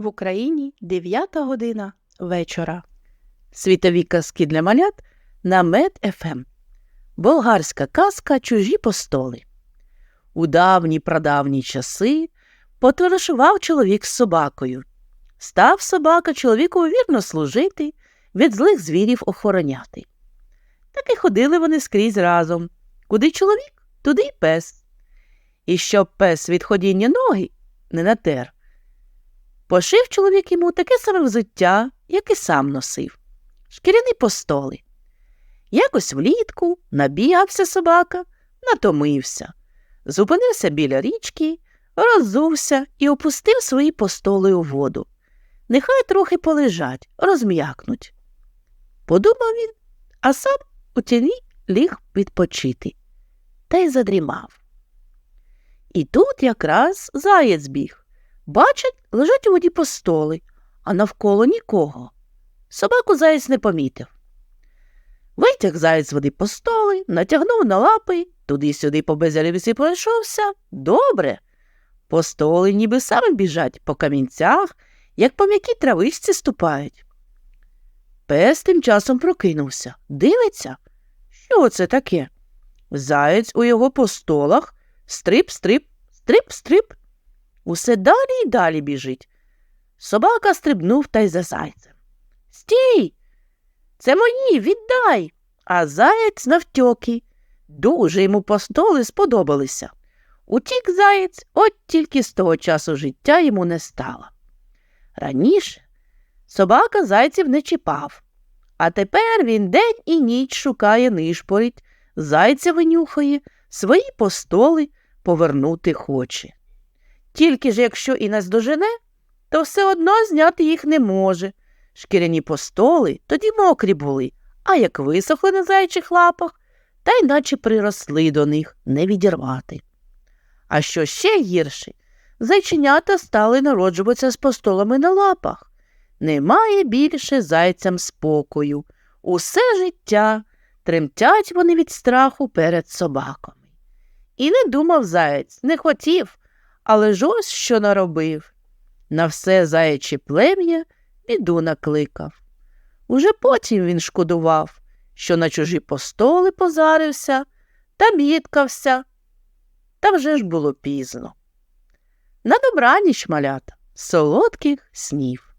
В Україні 9 година вечора. Світові казки для малят на Мед-ФМ. Болгарська казка Чужі постоли. У давні прадавні часи потоваришував чоловік з собакою. Став собака чоловіку вірно служити, від злих звірів охороняти. Так і ходили вони скрізь разом. Куди чоловік, туди й пес. І щоб пес від ходіння ноги не натер, Пошив чоловік йому таке саме взуття, як і сам носив, шкіряні постоли. Якось влітку набігався собака, натомився, зупинився біля річки, роззувся і опустив свої постоли у воду. Нехай трохи полежать, розм'якнуть. Подумав він, а сам у тіні ліг відпочити та й задрімав. І тут якраз заєць біг. Бачить, лежать у воді постоли, а навколо нікого. Собаку заєць не помітив. Витяг заєць з води постоли, натягнув на лапи, туди-сюди по безярівці пройшовся. Добре. Постоли ніби саме біжать по камінцях, як по м'якій травичці ступають. Пес тим часом прокинувся, дивиться, що це таке? Заєць у його постолах стрип-стрип, стрип-стрип. Усе далі й далі біжить. Собака стрибнув та й за зайцем. Стій. Це мої, віддай. А заєць навтьоки. Дуже йому постоли сподобалися. Утік заєць, от тільки з того часу життя йому не стало. Раніше собака зайців не чіпав, а тепер він день і ніч шукає нишпорить, зайця винюхає, свої постоли повернути хоче. Тільки ж якщо і наздожене, то все одно зняти їх не може. Шкіряні постоли тоді мокрі були, а як висохли на зайчих лапах, та й наче приросли до них не відірвати. А що ще гірше, зайченята стали народжуватися з постолами на лапах. Немає більше зайцям спокою. Усе життя тремтять вони від страху перед собаками. І не думав заєць, не хотів але ж ось що наробив. На все заяче плем'я біду накликав. Уже потім він шкодував, що на чужі постоли позарився та міткався, Та вже ж було пізно. На добраніч, малята, солодких снів.